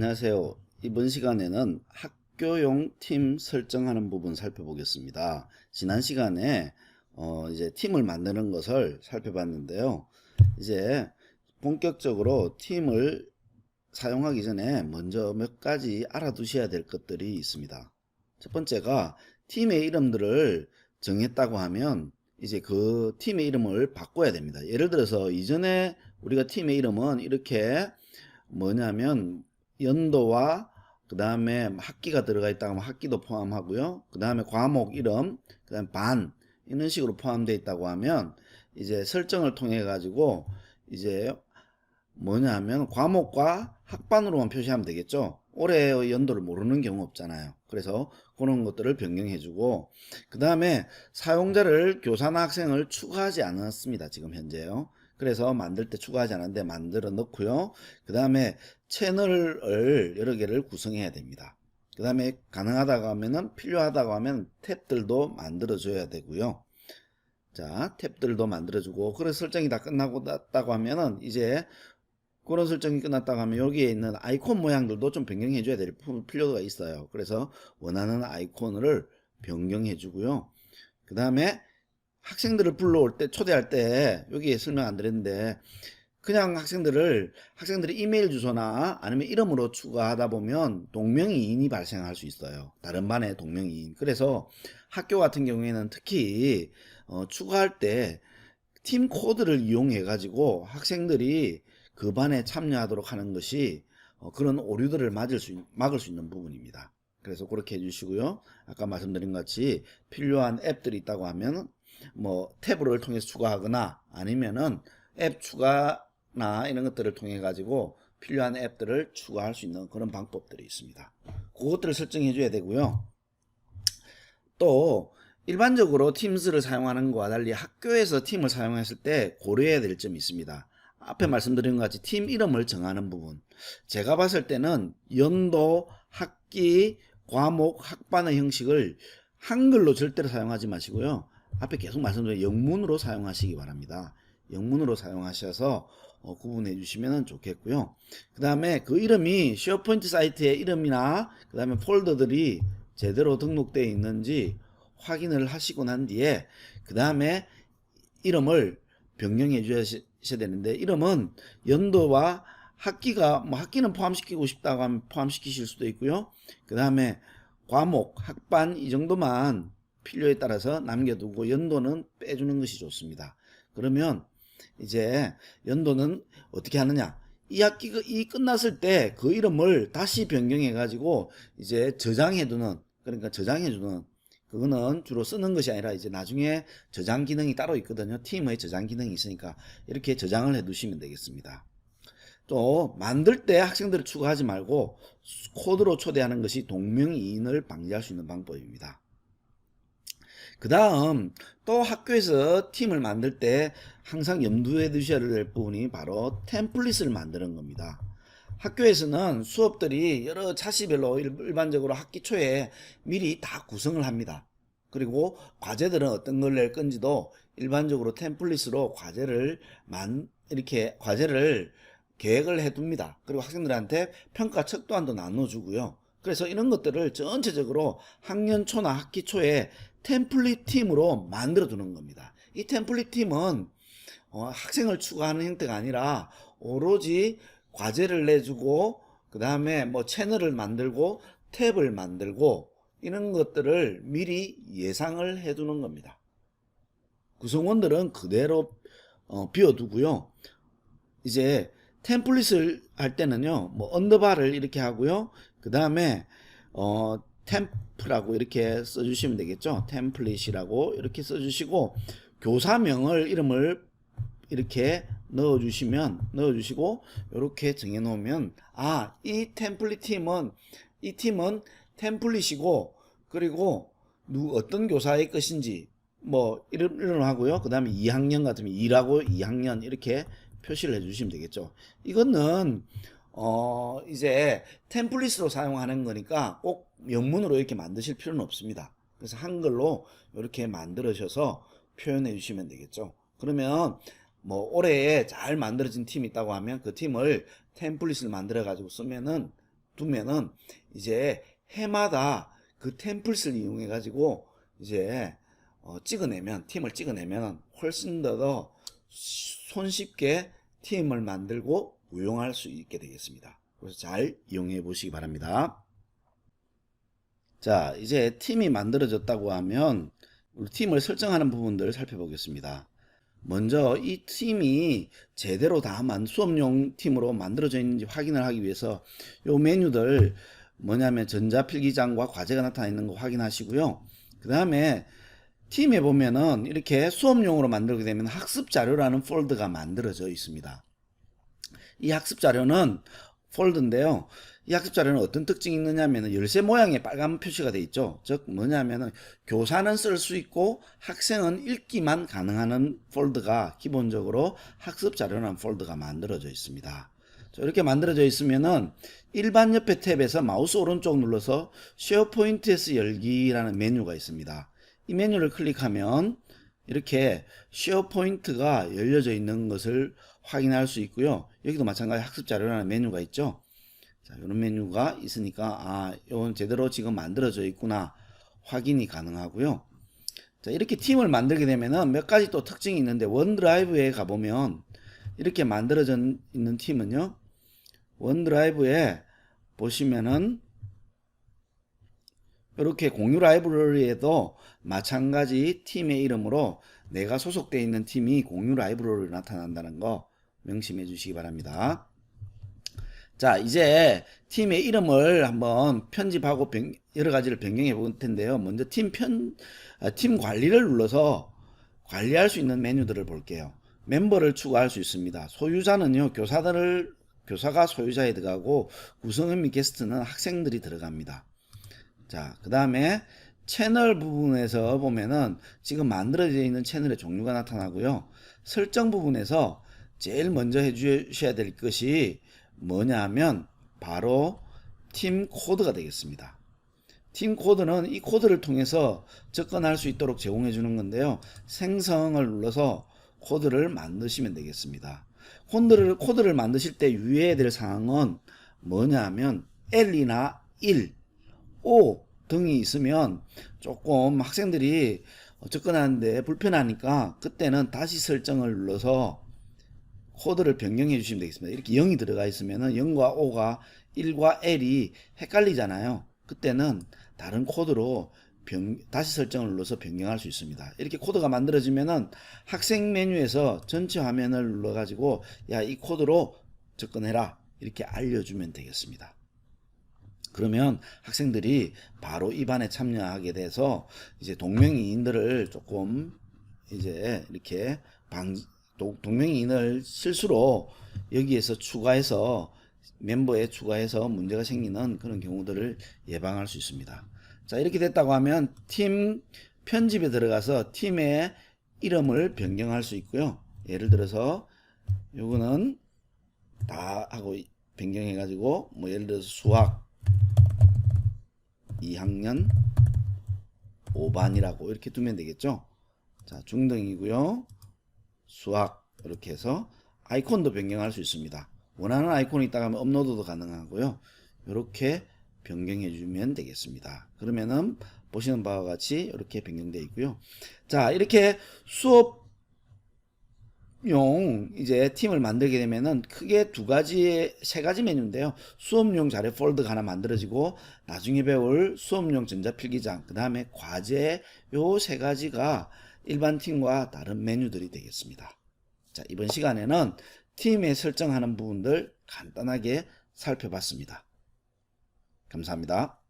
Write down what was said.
안녕하세요. 이번 시간에는 학교용 팀 설정하는 부분 살펴보겠습니다. 지난 시간에 어 이제 팀을 만드는 것을 살펴봤는데요. 이제 본격적으로 팀을 사용하기 전에 먼저 몇 가지 알아두셔야 될 것들이 있습니다. 첫 번째가 팀의 이름들을 정했다고 하면 이제 그 팀의 이름을 바꿔야 됩니다. 예를 들어서 이전에 우리가 팀의 이름은 이렇게 뭐냐면 연도와 그 다음에 학기가 들어가 있다고 하면 학기도 포함하고요. 그 다음에 과목 이름, 그 다음에 반 이런 식으로 포함되어 있다고 하면 이제 설정을 통해 가지고 이제 뭐냐면 과목과 학반으로만 표시하면 되겠죠. 올해의 연도를 모르는 경우 없잖아요. 그래서 그런 것들을 변경해 주고 그 다음에 사용자를 교사나 학생을 추가하지 않았습니다. 지금 현재요. 그래서 만들 때 추가하지 않았는데 만들어 넣고요. 그 다음에 채널을 여러 개를 구성해야 됩니다. 그 다음에 가능하다고 하면은 필요하다고 하면 탭들도 만들어 줘야 되고요. 자, 탭들도 만들어 주고 그래서 설정이 다 끝나고 났다고 하면은 이제 그런 설정이 끝났다고 하면 여기에 있는 아이콘 모양들도 좀 변경해 줘야 될 필요가 있어요. 그래서 원하는 아이콘을 변경해 주고요. 그 다음에 학생들을 불러올 때 초대할 때 여기에 설명 안 드렸는데 그냥 학생들을 학생들의 이메일 주소나 아니면 이름으로 추가하다 보면 동명이인이 발생할 수 있어요. 다른 반의 동명이인. 그래서 학교 같은 경우에는 특히 어, 추가할 때 팀 코드를 이용해 가지고 학생들이 그 반에 참여하도록 하는 것이 어, 그런 오류들을 막을 수, 막을 수 있는 부분입니다. 그래서 그렇게 해주시고요. 아까 말씀드린 것 같이 필요한 앱들이 있다고 하면 뭐 탭을 통해서 추가하거나 아니면은 앱 추가나 이런 것들을 통해 가지고 필요한 앱들을 추가할 수 있는 그런 방법들이 있습니다. 그것들을 설정해 줘야 되고요. 또 일반적으로 팀스를 사용하는 것과 달리 학교에서 팀을 사용했을 때 고려해야 될 점이 있습니다. 앞에 말씀드린 것 같이 팀 이름을 정하는 부분. 제가 봤을 때는 연도, 학기, 과목, 학반의 형식을 한글로 절대로 사용하지 마시고요. 앞에 계속 말씀드린 영문으로 사용하시기 바랍니다. 영문으로 사용하셔서 어, 구분해 주시면 좋겠고요. 그 다음에 그 이름이 쉐어포인트 사이트의 이름이나 그 다음에 폴더들이 제대로 등록되어 있는지 확인을 하시고 난 뒤에 그 다음에 이름을 변경해 주셔야 되는데 이름은 연도와 학기가 뭐 학기는 포함시키고 싶다고 하면 포함시키실 수도 있고요. 그 다음에 과목, 학반 이 정도만 필요에 따라서 남겨두고 연도는 빼주는 것이 좋습니다. 그러면 이제 연도는 어떻게 하느냐? 이 학기가 이 끝났을 때 그 이름을 다시 변경해 가지고 이제 저장해 두는 그러니까 저장해 주는 그거는 주로 쓰는 것이 아니라 이제 나중에 저장 기능이 따로 있거든요. 팀의 저장 기능이 있으니까 이렇게 저장을 해 두시면 되겠습니다. 또 만들 때 학생들을 추가하지 말고 코드로 초대하는 것이 동명이인을 방지할 수 있는 방법입니다. 그 다음 또 학교에서 팀을 만들 때 항상 염두에 두셔야 될 부분이 바로 템플릿을 만드는 겁니다. 학교에서는 수업들이 여러 차시별로 일반적으로 학기 초에 미리 다 구성을 합니다. 그리고 과제들은 어떤 걸 낼 건지도 일반적으로 템플릿으로 과제를 만 이렇게 과제를 계획을 해둡니다. 그리고 학생들한테 평가 척도안도 나눠주고요. 그래서 이런 것들을 전체적으로 학년 초나 학기 초에 템플릿 팀으로 만들어 두는 겁니다. 이 템플릿 팀은 어, 학생을 추가하는 형태가 아니라 오로지 과제를 내주고 그 다음에 뭐 채널을 만들고 탭을 만들고 이런 것들을 미리 예상을 해두는 겁니다. 구성원들은 그대로 어, 비워두고요. 이제 템플릿을 할 때는요, 뭐 언더바를 이렇게 하고요. 그 다음에 어 템프라고 이렇게 써주시면 되겠죠. 템플릿이라고 이렇게 써주시고 교사명을 이름을 이렇게 넣어주시면 넣어주시고 이렇게 정해놓으면 아 이 템플릿 팀은 이 팀은 템플릿이고 그리고 누 어떤 교사의 것인지 뭐 이름 이름 하고요. 그 다음에 2학년 같으면 2라고 2학년 이렇게 표시를 해주시면 되겠죠. 이거는 어 이제 템플릿으로 사용하는 거니까 꼭 영문으로 이렇게 만드실 필요는 없습니다. 그래서 한글로 이렇게 만들으셔서 표현해 주시면 되겠죠. 그러면 뭐 올해에 잘 만들어진 팀이 있다고 하면 그 팀을 템플릿을 만들어 가지고 쓰면은 두면은 이제 해마다 그 템플스를 이용해 가지고 이제 어, 찍어내면 팀을 찍어내면 훨씬 더 손쉽게 팀을 만들고 운용할 수 있게 되겠습니다. 그래서 잘 이용해 보시기 바랍니다. 자, 이제 팀이 만들어졌다고 하면 우리 팀을 설정하는 부분들을 살펴보겠습니다. 먼저 이 팀이 제대로 다 만, 수업용 팀으로 만들어져 있는지 확인을 하기 위해서 요 메뉴들 뭐냐면 전자필기장과 과제가 나타나 있는 거 확인하시고요. 그 다음에 팀에 보면은 이렇게 수업용으로 만들게 되면 학습 자료라는 폴더가 만들어져 있습니다. 이 학습 자료는 폴더인데요. 이 학습 자료는 어떤 특징이 있느냐면 열쇠 모양의 빨간 표시가 돼 있죠. 즉 뭐냐면은 교사는 쓸 수 있고 학생은 읽기만 가능한 폴더가 기본적으로 학습 자료라는 폴더가 만들어져 있습니다. 자, 이렇게 만들어져 있으면은 일반 옆에 탭에서 마우스 오른쪽 눌러서 쉐어포인트에서 열기라는 메뉴가 있습니다. 이 메뉴를 클릭하면 이렇게 쉐어포인트가 열려져 있는 것을 확인할 수 있고요. 여기도 마찬가지 학습 자료라는 메뉴가 있죠. 자, 이런 메뉴가 있으니까 아, 이건 제대로 지금 만들어져 있구나 확인이 가능하고요. 자, 이렇게 팀을 만들게 되면은 몇 가지 또 특징이 있는데 원드라이브에 가보면 이렇게 만들어져 있는 팀은요. 원드라이브에 보시면은 이렇게 공유 라이브러리에도 마찬가지 팀의 이름으로 내가 소속되어 있는 팀이 공유 라이브러리로 나타난다는 거 명심해 주시기 바랍니다. 자, 이제 팀의 이름을 한번 편집하고 변- 여러 가지를 변경해 볼 텐데요. 먼저 팀 편, 아, 팀 관리를 눌러서 관리할 수 있는 메뉴들을 볼게요. 멤버를 추가할 수 있습니다. 소유자는요, 교사들을, 교사가 소유자에 들어가고 구성원 및 게스트는 학생들이 들어갑니다. 자, 그 다음에 채널 부분에서 보면은 지금 만들어져 있는 채널의 종류가 나타나고요. 설정 부분에서 제일 먼저 해주셔야 될 것이 뭐냐 하면 바로 팀 코드가 되겠습니다. 팀 코드는 이 코드를 통해서 접근할 수 있도록 제공해 주는 건데요. 생성을 눌러서 코드를 만드시면 되겠습니다. 코드를, 코드를 만드실 때 유의해야 될 사항은 뭐냐 하면 L이나 1, 5 등이 있으면 조금 학생들이 접근하는데 불편하니까 그때는 다시 설정을 눌러서 코드를 변경해 주시면 되겠습니다. 이렇게 0이 들어가 있으면은 0과 5가 1과 L이 헷갈리잖아요. 그때는 다른 코드로 변- 다시 설정을 눌러서 변경할 수 있습니다. 이렇게 코드가 만들어지면은 학생 메뉴에서 전체 화면을 눌러 가지고 야, 이 코드로 접근해라. 이렇게 알려주면 되겠습니다. 그러면 학생들이 바로 이 반에 참여하게 돼서 이제 동명이인들을 조금 이제 이렇게 방 동- 동명이인을 실수로 여기에서 추가해서 멤버에 추가해서 문제가 생기는 그런 경우들을 예방할 수 있습니다. 자, 이렇게 됐다고 하면 팀 편집에 들어가서 팀의 이름을 변경할 수 있고요. 예를 들어서 요거는 다 하고 변경해 가지고 뭐 예를 들어서 수학 2학년 5반이라고 이렇게 두면 되겠죠. 자, 중등이고요. 수학 이렇게 해서 아이콘도 변경할 수 있습니다. 원하는 아이콘이 있다가 하면 업로드도 가능하고요. 이렇게 변경해 주면 되겠습니다. 그러면은 보시는 바와 같이 이렇게 변경되어 있고요. 자, 이렇게 수업용 이제 팀을 만들게 되면은 크게 두 가지, 세 가지 메뉴인데요. 수업용 자료 폴더가 하나 만들어지고 나중에 배울 수업용 전자필기장, 그 다음에 과제 요 세 가지가 일반 팀과 다른 메뉴들이 되겠습니다. 자, 이번 시간에는 팀에 설정하는 부분들 간단하게 살펴봤습니다. 감사합니다.